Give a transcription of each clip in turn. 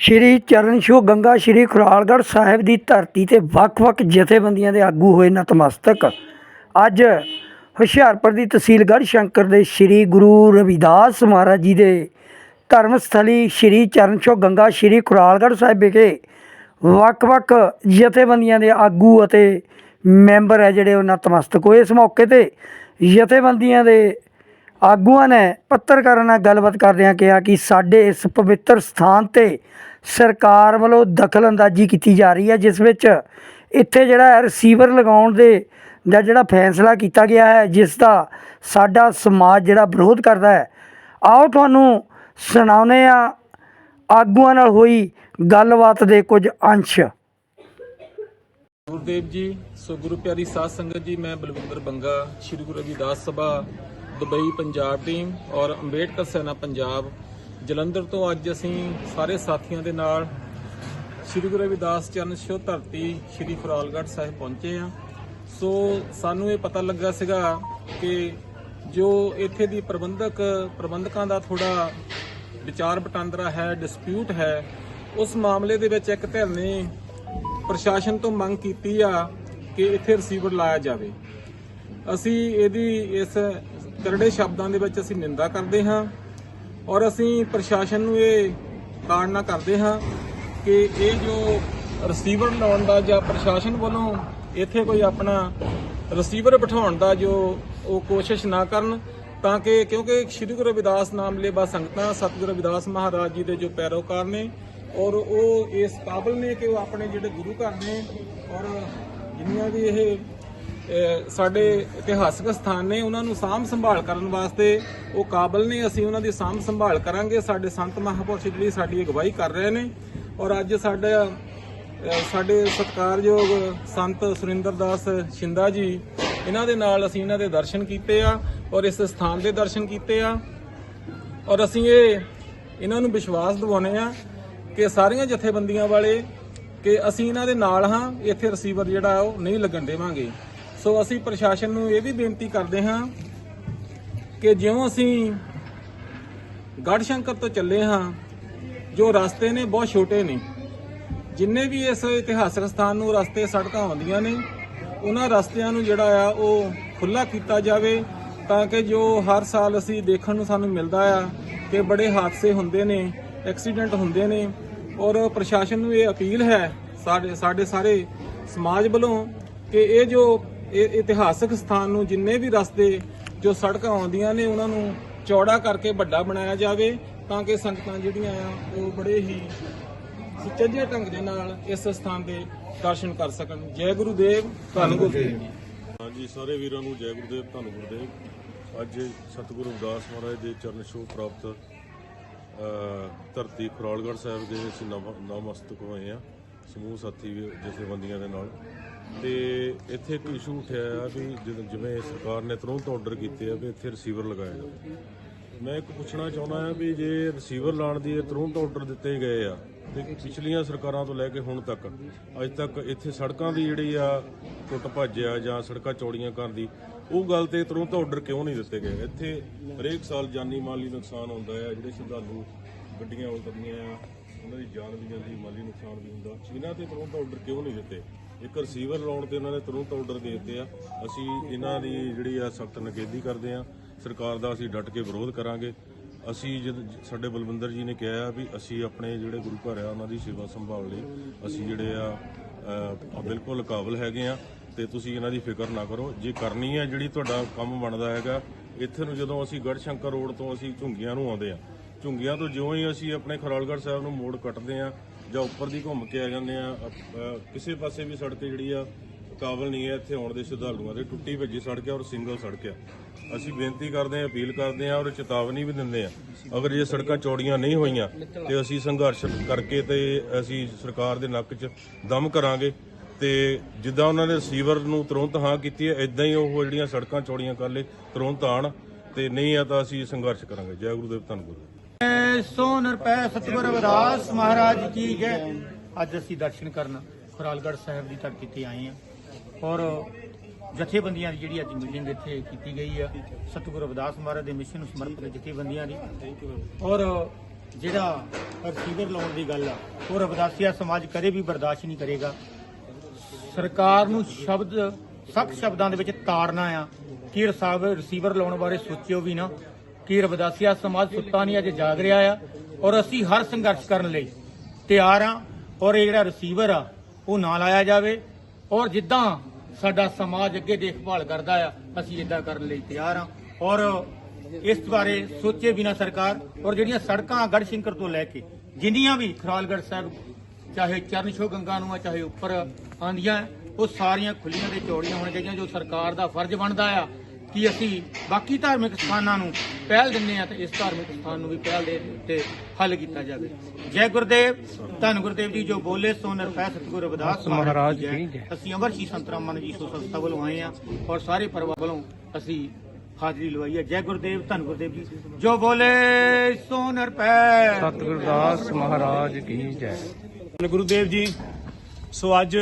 ਸ਼੍ਰੀ ਚਰਨ ਛੋਹ ਗੰਗਾ ਸ਼੍ਰੀ ਖੁਰਾਲਗੜ੍ਹ ਸਾਹਿਬ ਦੀ ਧਰਤੀ ਤੇ ਵੱਖ-ਵੱਖ ਜਥੇਬੰਦੀਆਂ ਦੇ ਆਗੂ ਹੋਏ ਨਤਮਸਤਕ। ਅੱਜ ਹੁਸ਼ਿਆਰਪੁਰ ਦੀ ਤਹਿਸੀਲ ਗੜ੍ਹ ਸ਼ੰਕਰ ਦੇ ਸ਼੍ਰੀ ਗੁਰੂ ਰਵਿਦਾਸ ਮਹਾਰਾਜ ਜੀ ਦੇ ਧਰਮ ਸਥਲੀ ਸ਼੍ਰੀ ਚਰਨ ਛੋਹ ਗੰਗਾ ਸ਼੍ਰੀ ਖੁਰਾਲਗੜ੍ਹ ਸਾਹਿਬ ਵਿਖੇ ਵੱਖ-ਵੱਖ ਜਥੇਬੰਦੀਆਂ ਦੇ ਆਗੂ ਅਤੇ ਮੈਂਬਰ ਹੈ ਜਿਹੜੇ ਉਹ ਨਤਮਸਤਕ ਹੋਏ। ਇਸ ਮੌਕੇ ਤੇ ਜਥੇਬੰਦੀਆਂ ਦੇ ਆਗੂਆਂ ਨੇ ਪੱਤਰਕਾਰਾਂ ਨਾਲ ਗੱਲਬਾਤ ਕਰਦਿਆਂ ਕਿਹਾ ਕਿ ਸਾਡੇ ਇਸ ਪਵਿੱਤਰ ਸਥਾਨ ਤੇ ਸਰਕਾਰ ਵੱਲੋਂ ਦਖਲ ਅੰਦਾਜ਼ੀ ਕੀਤੀ ਜਾ ਰਹੀ ਹੈ, ਜਿਸ ਵਿੱਚ ਇੱਥੇ ਜਿਹੜਾ ਹੈ ਰਿਸੀਵਰ ਲਗਾਉਣ ਦੇ ਦਾ ਜਿਹੜਾ ਫੈਸਲਾ ਕੀਤਾ ਗਿਆ ਹੈ, ਜਿਸ ਦਾ ਸਾਡਾ ਸਮਾਜ ਜਿਹੜਾ ਵਿਰੋਧ ਕਰਦਾ ਹੈ। ਆਓ ਤੁਹਾਨੂੰ ਸੁਣਾਉਂਦੇ ਆ ਆਗੂਆਂ ਨਾਲ ਹੋਈ ਗੱਲਬਾਤ ਦੇ ਕੁਝ ਅੰਸ਼। ਗੁਰਦੇਵ ਜੀ, ਸੋ ਗੁਰੂ ਪਿਆਰੀ ਸਾਧ ਸੰਗਤ ਜੀ, ਮੈਂ ਬਲਵਿੰਦਰ ਬੰਗਾ, ਸ਼੍ਰੀ ਗੁਰੂ ਰਵਿਦਾਸ ਸਭਾ ਦੁਬਈ ਪੰਜਾਬ ਟੀਮ ਔਰ ਅੰਬੇਡਕਰ ਸੈਨਾ ਪੰਜਾਬ। ਜਲੰਧਰ ਤੋਂ ਅੱਜ ਅਸੀਂ ਸਾਰੇ ਸਾਥੀਆਂ ਦੇ ਨਾਲ ਸ਼੍ਰੀ ਗੁਰੂ ਰਵਿਦਾਸ ਚਰਨ ਛੋਹ ਧਰਤੀ ਸ਼੍ਰੀ ਫਰਾਲਗੜ੍ਹ ਸਾਹਿਬ ਪਹੁੰਚੇ ਆ ਸੋ ਸਾਨੂੰ ਇਹ ਪਤਾ ਲੱਗਾ ਸੀਗਾ ਕਿ ਜੋ ਇੱਥੇ ਦੀ ਪ੍ਰਬੰਧਕ ਪ੍ਰਬੰਧਕਾਂ ਦਾ ਥੋੜਾ ਵਿਚਾਰ ਵਟਾਂਦਰਾ ਹੈ, ਡਿਸਪਿਊਟ ਹੈ, ਉਸ ਮਾਮਲੇ ਦੇ ਵਿੱਚ ਇੱਕ ਧਿਰ ਨੇ ਪ੍ਰਸ਼ਾਸਨ ਤੋਂ ਮੰਗ ਕੀਤੀ ਆ ਕਿ ਇੱਥੇ ਰਿਸੀਵਰ ਲਾਇਆ ਜਾਵੇ। ਅਸੀਂ ਇਹਦੀ ਇਸ ਕਰੜੇ ਸ਼ਬਦਾਂ ਦੇ ਵਿੱਚ ਅਸੀਂ ਨਿੰਦਾ ਕਰਦੇ ਹਾਂ ਔਰ ਅਸੀਂ ਪ੍ਰਸ਼ਾਸਨ ਨੂੰ ਇਹ ਤਾੜਨਾ ਕਰਦੇ ਹਾਂ ਕਿ ਇਹ ਜੋ ਰਿਸੀਵਰ ਲਾਉਣ ਦਾ ਜਾਂ ਪ੍ਰਸ਼ਾਸਨ ਵੱਲੋਂ ਇੱਥੇ ਕੋਈ ਆਪਣਾ ਰਿਸੀਵਰ ਬਿਠਾਉਣ ਦਾ ਜੋ ਉਹ ਕੋਸ਼ਿਸ਼ ਨਾ ਕਰਨ, ਤਾਂ ਕਿ ਕਿਉਂਕਿ ਸ੍ਰੀ ਗੁਰੂ ਰਵਿਦਾਸ ਨਾਮ ਲੈਵਾ ਸੰਗਤਾਂ, ਸਤਿਗੁਰੂ ਰਵਿਦਾਸ ਮਹਾਰਾਜ ਜੀ ਦੇ ਜੋ ਪੈਰੋਕਾਰ ਨੇ ਔਰ ਉਹ ਇਸ ਕਾਬਲ ਨੇ ਕਿ ਉਹ ਆਪਣੇ ਜਿਹੜੇ ਗੁਰੂ ਘਰ ਨੇ ਔਰ ਜਿੰਨੀਆਂ ਵੀ ਇਹ ਸਾਡੇ ਇਤਿਹਾਸਕ ਸਥਾਨ ਨੇ ਉਹਨਾਂ ਨੂੰ ਸਾਂਭ ਸੰਭਾਲ ਕਰਨ ਵਾਸਤੇ ਉਹ ਕਾਬਲ ਨੇ, ਅਸੀਂ ਉਹਨਾਂ ਦੀ ਸਾਂਭ ਸੰਭਾਲ ਕਰਾਂਗੇ। ਸਾਡੇ ਸੰਤ ਮਹਾਂਪੁਰਸ਼ ਜਿਹੜੀ ਸਾਡੀ ਅਗਵਾਈ ਕਰ ਰਹੇ ਨੇ ਔਰ ਅੱਜ ਸਾਡਾ ਸਾਡੇ ਸਤਿਕਾਰਯੋਗ ਸੰਤ ਸੁਰਿੰਦਰ ਦਾਸ ਸ਼ਿੰਦਾ ਜੀ, ਇਹਨਾਂ ਦੇ ਨਾਲ ਅਸੀਂ ਇਹਨਾਂ ਦੇ ਦਰਸ਼ਨ ਕੀਤੇ ਆ ਔਰ ਇਸ ਸਥਾਨ ਦੇ ਦਰਸ਼ਨ ਕੀਤੇ ਆ। ਔਰ ਅਸੀਂ ਇਹ, ਇਹਨਾਂ ਨੂੰ ਵਿਸ਼ਵਾਸ ਦਿਵਾਉਂਦੇ ਆ ਕਿ ਸਾਰੀਆਂ ਜਥੇਬੰਦੀਆਂ ਵਾਲੇ, ਕਿ ਅਸੀਂ ਇਹਨਾਂ ਦੇ ਨਾਲ ਹਾਂ, ਇੱਥੇ ਰਿਸੀਵਰ ਜਿਹੜਾ ਉਹ ਨਹੀਂ ਲੱਗਣ ਦੇਵਾਂਗੇ। ਸੋ ਅਸੀਂ ਪ੍ਰਸ਼ਾਸਨ ਨੂੰ ਇਹ ਵੀ ਬੇਨਤੀ ਕਰਦੇ ਹਾਂ ਕਿ ਜਿਉਂ ਅਸੀਂ ਗੜ੍ਹ ਸ਼ੰਕਰ ਤੋਂ ਚੱਲੇ ਹਾਂ, ਜੋ ਰਸਤੇ ਨੇ ਬਹੁਤ ਛੋਟੇ ਨੇ, ਜਿੰਨੇ ਵੀ ਇਸ ਇਤਿਹਾਸਕ ਸਥਾਨ ਨੂੰ ਰਸਤੇ, ਸੜਕਾਂ ਆਉਂਦੀਆਂ ਨੇ, ਉਹਨਾਂ ਰਸਤਿਆਂ ਨੂੰ ਜਿਹੜਾ ਆ ਉਹ ਖੁੱਲਾ ਕੀਤਾ ਜਾਵੇ ਤਾਂ ਕਿ ਜੋ ਹਰ ਸਾਲ ਅਸੀਂ ਦੇਖਣ ਨੂੰ ਸਾਨੂੰ ਮਿਲਦਾ ਆ ਕਿ ਬੜੇ ਹਾਦਸੇ ਹੁੰਦੇ ਨੇ, ਐਕਸੀਡੈਂਟ ਹੁੰਦੇ ਨੇ ਔਰ ਪ੍ਰਸ਼ਾਸਨ ਨੂੰ ਇਹ ਅਪੀਲ ਹੈ, ਸਾਡੇ ਸਾਡੇ ਸਾਰੇ ਸਮਾਜ ਵੱਲੋਂ ਕਿ ਇਹ ਜੋ ਇਹ ਇਤਿਹਾਸਕ ਸਥਾਨ ਨੂੰ ਜਿੰਨੇ ਵੀ ਰਸਤੇ ਜੋ ਸੜਕਾਂ ਆਉਂਦੀਆਂ ਨੇ, ਉਹਨਾਂ ਨੂੰ ਚੌੜਾ ਕਰਕੇ ਵੱਡਾ ਬਣਾਇਆ ਜਾਵੇ ਤਾਂ ਕਿ ਸੰਗਤਾਂ ਜਿਹੜੀਆਂ ਆ, ਉਹ ਬੜੇ ਹੀ ਸੁਚੱਜੇ ਢੰਗ ਦੇ ਨਾਲ ਇਸ ਸਥਾਨ ਦੇ ਦਰਸ਼ਨ ਕਰ ਸਕਣ। ਜੈ ਗੁਰੂਦੇਵ, ਧੰਨ ਗੁਰਦੇਵ ਹਾਂਜੀ, ਸਾਰੇ ਵੀਰਾਂ ਨੂੰ ਜੈ ਗੁਰਦੇਵ, ਧੰਨ ਗੁਰਦੇਵ। ਅੱਜ ਸਤਿਗੁਰੂ ਰਵਿਦਾਸ ਮਹਾਰਾਜ ਦੇ ਚਰਨ ਛੋਹ ਪ੍ਰਾਪਤ ਧਰਤੀ ਖੁਰਾਲਗੜ੍ਹ ਸਾਹਿਬ ਦੇ ਅਸੀਂ ਨਵ- ਹੋਏ ਆ ਸਮੂਹ ਸਾਥੀ ਜਥੇਬੰਦੀਆਂ ਦੇ ਨਾਲ। ਤੇ ਇੱਥੇ ਇੱਕ ਇਸ਼ੂ ਉੱਠਿਆ ਆ ਵੀ ਜਦੋਂ ਜਿਵੇਂ ਸਰਕਾਰ ਨੇ ਤੁਰੰਤ ਆਰਡਰ ਕੀਤੇ ਆ ਵੀ ਇੱਥੇ ਰਿਸੀਵਰ ਲਗਾਇਆ ਜਾਵੇ ਮੈਂ ਇੱਕ ਪੁੱਛਣਾ ਚਾਹੁੰਦਾ ਆ ਵੀ ਜੇ ਰਿਸੀਵਰ ਲਾਉਣ ਦੀ ਤੁਰੰਤ ਆਰਡਰ ਦਿੱਤੇ ਗਏ ਆ, ਤੇ ਪਿਛਲੀਆਂ ਸਰਕਾਰਾਂ ਤੋਂ ਲੈ ਕੇ ਹੁਣ ਤੱਕ, ਅੱਜ ਤੱਕ ਇੱਥੇ ਸੜਕਾਂ ਦੀ ਜਿਹੜੀ ਆ ਟੁੱਟ ਭੱਜ ਆ ਜਾਂ ਸੜਕਾਂ ਚੌੜੀਆਂ ਕਰਨ ਦੀ, ਉਹ ਗੱਲ ਤੇ ਤੁਰੰਤ ਆਰਡਰ ਕਿਉਂ ਨਹੀਂ ਦਿੱਤੇ ਗਏ? ਇੱਥੇ ਹਰੇਕ ਸਾਲ ਜਾਨੀ ਮਾਲੀ ਨੁਕਸਾਨ ਹੁੰਦਾ ਆ, ਜਿਹੜੇ ਸ਼ਰਧਾਲੂ ਗੱਡੀਆਂ ਉਲਟਦੀਆਂ ਆ, ਉਹਨਾਂ ਦੀ ਜਾਨ ਵੀ ਜਾਂਦੀ, ਮਾਲੀ ਨੁਕਸਾਨ ਵੀ ਹੁੰਦਾ। ਇਹਨਾਂ ਤੇ ਤੁਰੰਤ ਆਰਡਰ ਕਿਉਂ ਨਹੀਂ ਦਿੱਤੇ? ਇੱਕ ਰਿਸੀਵਰ ਲਾਉਣ ਤੇ ਉਹਨਾਂ ਨੇ ਤੁਰੰਤ ਆਰਡਰ ਦੇ ਦਿੱਤੇ ਆ। ਅਸੀਂ ਇਹਨਾਂ ਦੀ ਜਿਹੜੀ ਆ ਸਖਤ ਨਕੇਦੀ ਕਰਦੇ ਆ। ਸਰਕਾਰ ਦਾ ਅਸੀਂ ਡਟ ਕੇ ਵਿਰੋਧ ਕਰਾਂਗੇ। ਅਸੀਂ ਜਦ ਸਾਡੇ ਬਲਵਿੰਦਰ ਜੀ ਨੇ ਕਿਹਾ ਆ ਵੀ ਅਸੀਂ ਆਪਣੇ ਜਿਹੜੇ ਗੁਰੂ ਘਰ ਆ ਉਹਨਾਂ ਦੀ ਸੇਵਾ ਸੰਭਾਲ ਲਈ ਅਸੀਂ ਜਿਹੜੇ ਆ ਅ, ਬਿਲਕੁਲ ਕਾਬਲ ਹੈਗੇ ਆ ਤੇ ਤੁਸੀਂ ਇਹਨਾਂ ਦੀ ਫਿਕਰ ਨਾ ਕਰੋ। ਜੇ ਕਰਨੀ ਹੈ ਜਿਹੜੀ ਤੁਹਾਡਾ ਕੰਮ ਬਣਦਾ ਹੈਗਾ ਇੱਥੇ ਨੂੰ ਜਦੋਂ ਅਸੀਂ ਗੜ੍ਹ ਸ਼ੰਕਰ ਰੋਡ ਤੋਂ ਅਸੀਂ ਝੁੰਗੀਆਂ ਨੂੰ ਆਉਂਦੇ ਆ ਝੁੰਗੀਆਂ ਤੋਂ ਜਿਉਂ ਹੀ ਅਸੀਂ ਆਪਣੇ ਖਰਾਲਗੜ੍ਹ ਸਾਹਿਬ ਨੂੰ ਮੋੜ ਕੱਟਦੇ ਆ ਜਾਂ ਉੱਪਰ ਦੀ ਘੁੰਮ ਕੇ ਆ ਜਾਂਦੇ ਆ ਅ, ਕਿਸੇ ਪਾਸੇ ਵੀ ਸੜਕ ਜਿਹੜੀ ਆ ਕਾਬਲ ਨਹੀਂ ਹੈ ਇੱਥੇ ਆਉਣ ਦੇ ਸ਼ਰਧਾਲੂਆਂ ਦੇ। ਟੁੱਟੀ ਭੱਜੀ ਸੜਕ ਹੈ ਔਰ ਸਿੰਗਲ ਸੜਕ ਹੈ ਅਸੀਂ ਬੇਨਤੀ ਕਰਦੇ ਹਾਂ ਅਪੀਲ ਕਰਦੇ ਹਾਂ ਔਰ ਚੇਤਾਵਨੀ ਵੀ ਦਿੰਦੇ ਹਾਂ। ਅਗਰ ਇਹ ਸੜਕਾਂ ਚੌੜੀਆਂ ਨਹੀਂ ਹੋਈਆਂ ਤੇ ਅਸੀਂ ਸੰਘਰਸ਼ ਕਰਕੇ ਤੇ ਅਸੀਂ ਸਰਕਾਰ ਦੇ ਨੱਕ 'ਚ ਦਮ ਕਰਾਂਗੇ ਤੇ ਜਿੱਦਾਂ ਉਹਨਾਂ ਨੇ ਸੀਵਰ ਨੂੰ ਤੁਰੰਤ ਹਾਂ ਕੀਤੀ ਹੈ ਇਦਾਂ ਹੀ ਉਹ ਜਿਹੜੀਆਂ ਸੜਕਾਂ ਚੌੜੀਆਂ ਕਰ ਲਏ ਤੁਰੰਤ ਆਣ ਤੇ ਨਹੀਂ ਆ ਤਾਂ ਅਸੀਂ ਸੰਘਰਸ਼ ਕਰਾਂਗੇ। ਜੈ ਗੁਰੂਦੇਵ ਧੰਨ ਗੁਰੂ। ਸੋ ਨਿਰਪੈ ਸਤਿਗੁਰ ਰਵਿਦਾਸ ਮਹਾਰਾਜ ਕੀ ਜੈ। ਅੱਜ ਅਸੀਂ ਦਰਸ਼ਨ ਕਰਨ ਖੁਰਾਲਗੜ੍ਹ ਸਾਹਿਬ ਦੀ ਧਰਤੀ ਤੇ ਆਏ ਹਾਂ। ਔਰ ਜਥੇਬੰਦੀਆਂ ਦੀ ਜਿਹੜੀ ਅੱਜ ਮੀਟਿੰਗ ਇੱਥੇ ਕੀਤੀ ਗਈ ਆ, ਸਤਿਗੁਰੂ ਰਵਿਦਾਸ ਮਹਾਰਾਜ ਦੇ ਮਿਸ਼ਨ ਨੂੰ ਸਮਰਪਿਤ ਜਥੇਬੰਦੀਆਂ ਦੀ। ਔਰ ਜਿਹੜਾ ਰਿਸੀਵਰ ਲਾਉਣ ਦੀ ਗੱਲ ਆ, ਉਹ ਰਵਿਦਾਸੀਆ ਸਮਾਜ ਕਦੇ ਵੀ ਬਰਦਾਸ਼ਤ ਨਹੀਂ ਕਰੇਗਾ। ਸਰਕਾਰ ਨੂੰ ਸ਼ਬਦ, ਸਖਤ ਸ਼ਬਦਾਂ ਦੇ ਵਿੱਚ ਤਾੜਨਾ ਆ। ਕਿ ਰਿਸੀਵਰ ਲਾਉਣ ਬਾਰੇ ਸੋਚਿਓ ਵੀ ਨਾ। ਕਿ ਰਵਦਾਸੀਆ ਸਮਾਜ ਸੁੱਤਾ ਨਹੀਂ ਅੱਜ ਜਾਗ ਰਿਹਾ ਆ ਔਰ ਅਸੀਂ ਹਰ ਸੰਘਰਸ਼ ਕਰਨ ਲਈ ਤਿਆਰ ਆ ਔਰ ਇਹ ਜਿਹੜਾ ਰਿਸੀਵਰ ਆ, ਉਹ ਨਾ ਲਾਇਆ ਜਾਵੇ ਔਰ ਜਿੱਦਾਂ ਸਾਡਾ ਸਮਾਜ ਅੱਗੇ ਦੇਖਭਾਲ ਕਰਦਾ ਆ, ਅਸੀਂ ਇਦਾਂ ਕਰਨ ਲਈ ਤਿਆਰ ਆ ਔਰ ਇਸ ਬਾਰੇ ਸੋਚੇ ਬਿਨਾ ਸਰਕਾਰ ਔਰ ਜਿਹੜੀਆਂ ਸੜਕਾਂ ਗੜਸ਼ੰਕਰ ਤੋਂ ਲੈ ਕੇ ਜਿੰਨੀਆਂ ਵੀ ਖਰਾਲਗੜ੍ਹ ਸਾਹਿਬ, ਚਾਹੇ ਚਰਨਸ਼ੋ ਗੰਗਾ ਨੂੰ ਆ, ਚਾਹੇ ਉੱਪਰ ਆਂਦੀਆਂ ਉਹ ਸਾਰੀਆਂ ਖੁੱਲੀਆਂ ਤੇ ਚੌੜੀਆਂ ਹੋਣੀਆਂ ਚਾਹੀਦੀਆਂ ਜੋ ਸਰਕਾਰ ਦਾ ਫਰਜ਼ ਬਣਦਾ ਆ ਕਿ ਅਸੀਂ ਬਾਕੀ ਧਾਰਮਿਕ ਸਥਾਨਾਂ ਨੂੰ ਪਹਿਲ ਦਿੰਦੇ ਆ ਤੇ ਇਸ ਧਾਰਮਿਕ ਸਥਾਨ ਨੂੰ ਵੀ ਪਹਿਲ ਦੇ ਤੇ ਹੱਲ ਕੀਤਾ ਜਾਵੇ। ਜੈ ਗੁਰਦੇਵ ਧੰਨ ਗੁਰਦੇਵ ਜੀ ਜੋ ਬੋਲੇ ਸੋ ਨਿਰਭੈ ਸਤਿਗੁਰ ਰਵਿਦਾਸ ਮਹਾਰਾਜ ਜੀ। ਜੈ ਅਸੀਂ ਅਮਰਸ਼ੀ ਸੰਤਰਾਮ ਮਨ ਜੀ ਸੋ ਸੰਸਥਾ ਵੱਲੋਂ ਆਏ ਆ ਔਰ ਸਾਰੇ ਪਰਿਵਾਰ ਵੱਲੋਂ ਅਸੀਂ ਹਾਜ਼ਰੀ ਲਵਾਈ ਹੈ। ਜੈ ਗੁਰਦੇਵ ਧੰਨ ਗੁਰਦੇਵ ਜੀ ਜੋ ਬੋਲੇ ਸੋ ਨਿਰਭੈ। ਸਤਿਗੁਰਦਾਸ ਮਹਾਰਾਜ ਕੀ ਜੈ। ਧੰਨ ਗੁਰੂਦੇਵ ਜੀ ਸੋ ਅੱਜ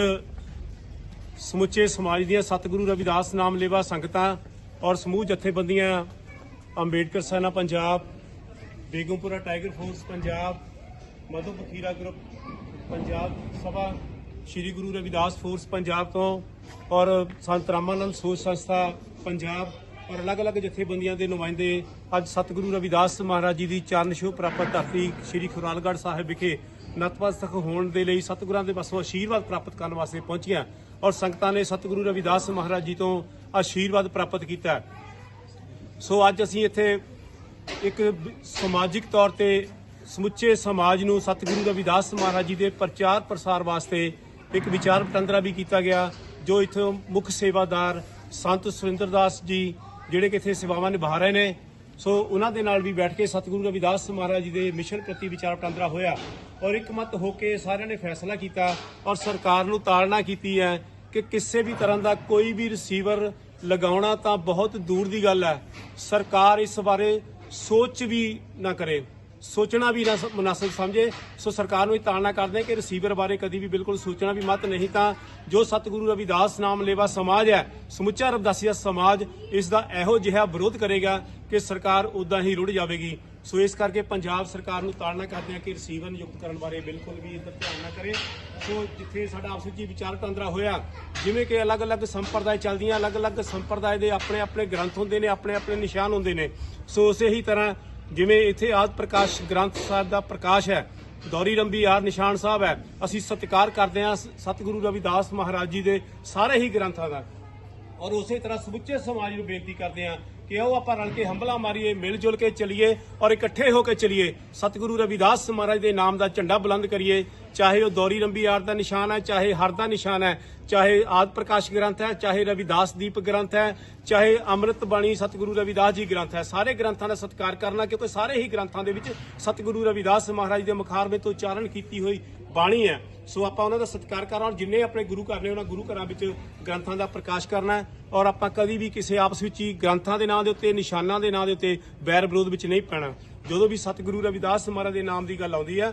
ਸਮੁੱਚੇ ਸਮਾਜ ਦੀਆਂ ਸਤਿਗੁਰੂ ਰਵਿਦਾਸ ਨਾਮ ਲੇਵਾ ਸੰਗਤਾਂ ਔਰ ਸਮੂਹ ਜਥੇਬੰਦੀਆਂ, ਅੰਬੇਡਕਰ ਸੈਨਾ ਪੰਜਾਬ, ਬੇਗਮਪੁਰਾ ਟਾਈਗਰ ਫੋਰਸ ਪੰਜਾਬ, ਮਧੂ ਪਖੀਰਾ ਗਰੁੱਪ ਪੰਜਾਬ, ਸਭਾ ਸ੍ਰੀ ਗੁਰੂ ਰਵਿਦਾਸ ਫੋਰਸ ਪੰਜਾਬ ਤੋਂ ਔਰ ਸੰਤ ਰਾਮਾਨੰਦ ਸੋਚ ਸੰਸਥਾ ਪੰਜਾਬ ਔਰ ਅਲੱਗ-ਅਲੱਗ ਜਥੇਬੰਦੀਆਂ ਦੇ ਨੁਮਾਇੰਦੇ ਅੱਜ ਸਤਿਗੁਰੂ ਰਵਿਦਾਸ ਮਹਾਰਾਜ ਜੀ ਦੀ ਚਰਨ ਛੋਹ ਪ੍ਰਾਪਤ ਧਰਤੀ ਸ੍ਰੀ ਖੁਰਾਲਗੜ੍ਹ ਸਾਹਿਬ ਵਿਖੇ ਨਤਮਸਤਕ ਹੋਣ ਦੇ ਲਈ ਸਤਿਗੁਰਾਂ ਦੇ ਪਾਸੋਂ ਆਸ਼ੀਰਵਾਦ ਪ੍ਰਾਪਤ ਕਰਨ ਵਾਸਤੇ ਪਹੁੰਚੀਆਂ ਔਰ ਸੰਗਤਾਂ ਨੇ ਸਤਿਗੁਰੂ ਰਵਿਦਾਸ ਮਹਾਰਾਜ ਜੀ ਤੋਂ ਆਸ਼ੀਰਵਾਦ ਪ੍ਰਾਪਤ ਕੀਤਾ ਸੋ ਅੱਜ ਅਸੀਂ ਇੱਥੇ ਇੱਕ ਸਮਾਜਿਕ ਤੌਰ ਤੇ ਸਮੁੱਚੇ ਸਮਾਜ ਨੂੰ ਸਤਿਗੁਰੂ ਰਵਿਦਾਸ ਮਹਾਰਾਜ ਜੀ ਦੇ ਪ੍ਰਚਾਰ ਪ੍ਰਸਾਰ ਵਾਸਤੇ ਇੱਕ ਵਿਚਾਰ ਵਟਾਂਦਰਾ ਵੀ ਕੀਤਾ ਗਿਆ, ਜੋ ਇੱਥੋਂ ਮੁੱਖ ਸੇਵਾਦਾਰ ਸੰਤ ਸੁਰਿੰਦਰ ਦਾਸ ਜੀ, ਜਿਹੜੇ ਕਿ ਇੱਥੇ ਸੇਵਾਵਾਂ ਨਿਭਾ ਰਹੇ ਨੇ। ਸੋ ਉਹਨਾਂ ਦੇ ਨਾਲ ਵੀ ਬੈਠ ਕੇ ਸਤਿਗੁਰੂ ਰਵਿਦਾਸ ਮਹਾਰਾਜ ਜੀ ਦੇ ਮਿਸ਼ਨ ਪ੍ਰਤੀ ਵਿਚਾਰ ਵਟਾਂਦਰਾ ਹੋਇਆ ਔਰ ਇੱਕ ਇੱਕਮਤ ਹੋ ਕੇ ਸਾਰਿਆਂ ਨੇ ਫੈਸਲਾ ਕੀਤਾ ਔਰ ਸਰਕਾਰ ਨੂੰ ਤਾੜਨਾ ਕੀਤੀ ਹੈ ਕਿ ਕਿਸੇ ਵੀ ਤਰ੍ਹਾਂ ਦਾ ਕੋਈ ਵੀ ਰਿਸੀਵਰ ਲਗਾਉਣਾ ਤਾਂ ਬਹੁਤ ਦੂਰ ਦੀ ਗੱਲ ਹੈ। ਸਰਕਾਰ ਇਸ ਬਾਰੇ ਸੋਚ ਵੀ ਨਾ ਕਰੇ, ਸੋਚਣਾ ਵੀ ਨਾ ਸ- ਮੁਨਾਸਬ ਸਮਝੇ। ਸੋ ਸਰਕਾਰ ਨੂੰ ਇਹ ਤਾੜਨਾ ਕਰਦੇ ਕਿ ਰਿਸੀਵਰ ਬਾਰੇ ਕਦੀ ਵੀ ਬਿਲਕੁਲ ਸੋਚਣਾ ਵੀ ਮਤ ਨਹੀਂ, ਤਾਂ ਜੋ ਸਤਿਗੁਰੂ ਰਵਿਦਾਸ ਨਾਮ ਲੇਵਾ ਸਮਾਜ ਹੈ, ਸਮੁੱਚਾ ਰਵਿਦਾਸੀਆ ਸਮਾਜ ਇਸ ਦਾ ਇਹੋ ਜਿਹਾ ਵਿਰੋਧ ਕਰੇਗਾ ਕਿ ਸਰਕਾਰ ਉਦਾਂ ਹੀ ਰੁੜ ਜਾਵੇਗੀ। ਸੋ ਇਸ ਕਰਕੇ ਪੰਜਾਬ ਸਰਕਾਰ ਨੂੰ ਤਾੜਨਾ ਕਰਦੇ ਹਾਂ ਕਿ ਰਿਸੀਵਰ ਨਿਯੁਕਤ ਕਰਨ ਬਾਰੇ ਬਿਲਕੁਲ ਵੀ ਇੱਧਰ ਧਿਆਨ ਨਾ ਕਰੇ। ਸੋ ਜਿੱਥੇ ਸਾਡਾ ਆਪਸ ਵਿੱਚ ਹੀ ਵਿਚਾਰ ਵਟਾਂਦਰਾ ਹੋਇਆ, ਜਿਵੇਂ ਕਿ ਅਲੱਗ-ਅਲੱਗ ਸੰਪਰਦਾਇ ਚੱਲਦੀਆਂ, ਅਲੱਗ-ਅਲੱਗ ਸੰਪਰਦਾਇ ਦੇ ਆਪਣੇ-ਆਪਣੇ ਗ੍ਰੰਥ ਹੁੰਦੇ ਨੇ ਆਪਣੇ-ਆਪਣੇ ਨਿਸ਼ਾਨ ਹੁੰਦੇ ਨੇ। ਸੋ ਉਸੇ ਹੀ ਤਰ੍ਹਾਂ ਜਿਵੇਂ ਇੱਥੇ ਆਦ ਪ੍ਰਕਾਸ਼ ਗ੍ਰੰਥ ਸਾਹਿਬ ਦਾ ਪ੍ਰਕਾਸ਼ ਹੈ, ਦੌਰੀ ਰੰਬੀ ਆਰ ਨਿਸ਼ਾਨ ਸਾਹਿਬ ਹੈ, ਅਸੀਂ ਸਤਿਕਾਰ ਕਰਦੇ ਹਾਂ ਸਤਿਗੁਰੂ ਰਵਿਦਾਸ ਮਹਾਰਾਜ ਜੀ ਦੇ ਸਾਰੇ ਹੀ ਗ੍ਰੰਥਾਂ ਦਾ। ਔਰ ਉਸੇ ਤਰ੍ਹਾਂ ਸਮੁੱਚੇ ਸਮਾਜ ਨੂੰ ਬੇਨਤੀ ਕਰਦੇ ਹਾਂ ਕਿ ਉਹ ਆਪਾਂ ਰਲ ਕੇ ਹੰਬਲਾ ਮਾਰੀਏ ਮਿਲ ਜੁਲ ਕੇ ਚੱਲੀਏ ਔਰ ਇਕੱਠੇ ਹੋ ਕੇ ਚੱਲੀਏ? ਸਤਿਗੁਰੂ ਰਵਿਦਾਸ ਮਹਾਰਾਜ ਦੇ ਨਾਮ ਦਾ ਝੰਡਾ ਬੁਲੰਦ ਕਰੀਏ। ਚਾਹੇ ਉਹ ਦੌਰੀ ਰੰਬੀ ਆਰ ਦਾ ਨਿਸ਼ਾਨ ਹੈ, ਚਾਹੇ ਹਰ ਦਾ ਨਿਸ਼ਾਨ ਹੈ, ਚਾਹੇ ਆਦ ਪ੍ਰਕਾਸ਼ ਗ੍ਰੰਥ ਹੈ, ਚਾਹੇ ਰਵਿਦਾਸ ਦੀਪ ਗ੍ਰੰਥ ਹੈ, ਚਾਹੇ ਅੰਮ੍ਰਿਤ ਬਾਣੀ ਸਤਿਗੁਰੂ ਰਵਿਦਾਸ ਜੀ ਗ੍ਰੰਥ ਹੈ। ਸਾਰੇ ਗ੍ਰੰਥਾਂ ਦਾ ਸਤਿਕਾਰ ਕਰਨਾ, ਕਿਉਂਕਿ ਸਾਰੇ ਹੀ ਗ੍ਰੰਥਾਂ ਦੇ ਵਿੱਚ ਸਤਿਗੁਰੂ ਰਵਿਦਾਸ ਮਹਾਰਾਜ ਦੇ ਮੁਖਾਰਵੇ ਤੋਂ ਉਚਾਰਨ ਕੀਤੀ ਹੋਈ ਬਾਣੀ ਹੈ। ਸੋ ਆਪਾਂ ਉਹਨਾਂ ਦਾ ਸਤਿਕਾਰ ਕਰਨਾ ਔਰ ਜਿੰਨੇ ਆਪਣੇ ਗੁਰੂ ਘਰ ਨੇ, ਉਹਨਾਂ ਗੁਰੂ ਘਰਾਂ ਵਿੱਚ ਗ੍ਰੰਥਾਂ ਦਾ ਪ੍ਰਕਾਸ਼ ਕਰਨਾ ਔਰ ਆਪਾਂ ਕਦੀ ਵੀ ਕਿਸੇ ਆਪਸ ਵਿੱਚ ਹੀ ਗ੍ਰੰਥਾਂ ਦੇ ਨਾਂ ਦੇ ਉੱਤੇ, ਨਿਸ਼ਾਨਾਂ ਦੇ ਨਾਂ ਦੇ ਉੱਤੇ ਬੈਰ ਵਿਰੋਧ ਵਿੱਚ ਨਹੀਂ ਪੈਣਾ। ਜਦੋਂ ਵੀ ਸਤਿਗੁਰੂ ਰਵਿਦਾਸ ਮਹਾਰਾਜ ਦੇ ਨਾਮ ਦੀ ਗੱਲ ਆਉਂਦੀ ਹੈ,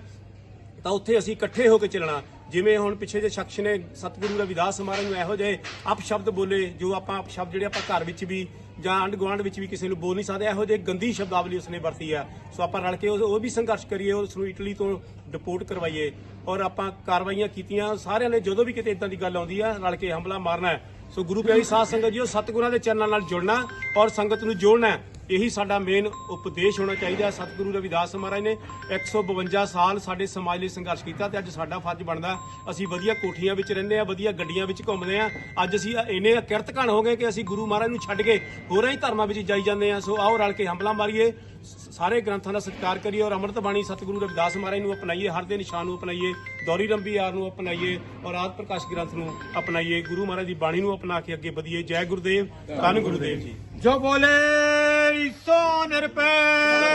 ਤਾਂ ਉੱਥੇ ਅਸੀਂ ਇਕੱਠੇ ਹੋ ਕੇ ਚੱਲਣਾ। ਜਿਵੇਂ ਹੁਣ ਪਿੱਛੇ ਜੇ ਸ਼ਖਸ ਨੇ, ਸਤਿਗੁਰੂ ਰਵਿਦਾਸ ਮਹਾਰਾਜ ਨੂੰ ਇਹੋ ਜਿਹੇ ਅਪਸ਼ਬਦ ਬੋਲੇ, ਜੋ ਆਪਾਂ ਅਪਸ਼ਬਦ ਜਿਹੜੇ ਆਪਾਂ ਘਰ ਵਿੱਚ ਵੀ ਜਾਂ ਆਂਢ ਗੁਆਂਢ ਵਿੱਚ ਵੀ ਕਿਸੇ ਨੂੰ ਬੋਲ ਨਹੀਂ ਸਕਦੇ, ਇਹੋ ਜਿਹੇ ਗੰਦੀ ਸ਼ਬਦਾਵਲੀ ਉਸਨੇ ਵਰਤੀ ਆ। ਸੋ ਆਪਾਂ ਰਲ ਕੇ ਉਹ ਉਹ ਵੀ ਸੰਘਰਸ਼ ਕਰੀਏ, ਉਸ ਨੂੰ ਇਟਲੀ ਤੋਂ ਡਿਪੋਰਟ ਕਰਵਾਈਏ ਔਰ ਆਪਾਂ ਕਾਰਵਾਈਆਂ ਕੀਤੀਆਂ। ਸਾਰਿਆਂ ਨੇ ਜਦੋਂ ਵੀ ਕਿਤੇ ਇਦਾਂ ਦੀ ਗੱਲ ਆਉਂਦੀ ਆ, ਰਲ ਕੇ ਹਮਲਾ ਮਾਰਨਾ ਸੋ ਗੁਰੂ ਪਿਆਰੀ ਸਾਧ ਸੰਗਤ ਜੀ ਉਹ ਸਤਿਗੁਰਾਂ ਦੇ ਚਰਨਾਂ ਨਾਲ ਜੁੜਨਾ ਔਰ ਸੰਗਤ ਨੂੰ ਜੋੜਨਾ ਇਹੀ ਸਾਡਾ ਮੇਨ ਉਪਦੇਸ਼ ਹੋਣਾ ਚਾਹੀਦਾ। ਸਤਿਗੁਰੂ ਰਵਿਦਾਸ ਮਹਾਰਾਜ ਨੇ 152 ਸਾਲ ਸਾਡੇ ਸਮਾਜ ਲਈ ਸੰਘਰਸ਼ ਕੀਤਾ ਤੇ ਅੱਜ ਸਾਡਾ ਫਰਜ਼ ਬਣਦਾ ਅਸੀਂ ਵਧੀਆ ਕੋਠੀਆਂ ਵਿੱਚ ਰਹਿੰਦੇ ਆ ਵਧੀਆ ਗੱਡੀਆਂ ਵਿੱਚ ਘੁੰਮਦੇ ਆ ਅੱਜ ਅਸੀਂ ਇੰਨੇ ਕਿਰਤਕਣ ਹੋ ਗਏ ਕਿ ਅਸੀਂ ਗੁਰੂ ਮਹਾਰਾਜ ਨੂੰ ਛੱਡ ਕੇ ਹੋਰਾਂ ਹੀ ਧਰਮਾਂ ਵਿੱਚ ਜਾਈ ਜਾਂਦੇ ਆ ਸੋ ਆਓ ਰਲ ਕੇ ਹੰਬਲਾ ਮਾਰੀਏ ਸਾਰੇ ਗ੍ਰੰਥਾਂ ਦਾ ਸਤਿਕਾਰ ਕਰੀਏ ਔਰ ਅੰਮ੍ਰਿਤ ਬਾਣੀ ਸਤਿਗੁਰੂ ਰਵਿਦਾਸ ਮਹਾਰਾਜ ਨੂੰ ਅਪਣਾਈਏ, ਹਰ ਦੇ ਨਿਸ਼ਾਨ ਨੂੰ ਅਪਣਾਈਏ, ਦੌਰੀ ਰੰਬੀ ਯਾਰ ਨੂੰ ਅਪਣਾਈਏ ਔਰ ਆਦ ਪ੍ਰਕਾਸ਼ ਗ੍ਰੰਥ ਨੂੰ ਅਪਣਾਈਏ। ਗੁਰੂ ਮਹਾਰਾਜ ਦੀ ਬਾਣੀ ਨੂੰ ਅਪਣਾ ਕੇ ਅੱਗੇ ਵਧੀਏ। ਜੈ ਗੁਰਦੇਵ, ਧੰਨ ਗੁਰਦੇਵ ਜੀ। ਜੋ ਬੋਲੇ ਸੋ ਨਿਰਭੈ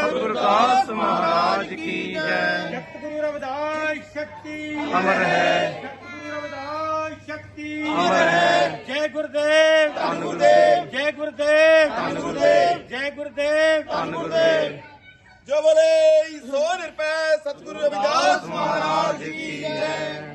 ਸਤਿਗੁਰਦਾਸ ਮਹਾਰਾਜ ਕੀ ਜੈ। ਸਤਿਗੁਰੂ ਰਵਿਦਾਸ ਸ਼ਕਤੀ। ਅਮਰ ਹੈ। ਸਤਿਗੁਰੂ ਰਵਿਦਾਸ ਸ਼ਕਤੀ। ਅਮਰ ਹੈ। ਜੈ ਗੁਰਦੇਵ। ਧੰਨ ਗੁਰਦੇਵ। ਜੈ ਗੁਰਦੇਵ। ਧੰਨ ਗੁਰਦੇਵ। ਜੈ ਗੁਰਦੇਵ। ਧੰਨ ਗੁਰਦੇਵ। ਜੋ ਬੋਲੇ ਸੋ ਨਿਰਪੈ ਸਤਿਗੁਰੂ ਰਵਿਦਾਸ ਮਹਾਰਾਜ ਕੀ ਜੈ।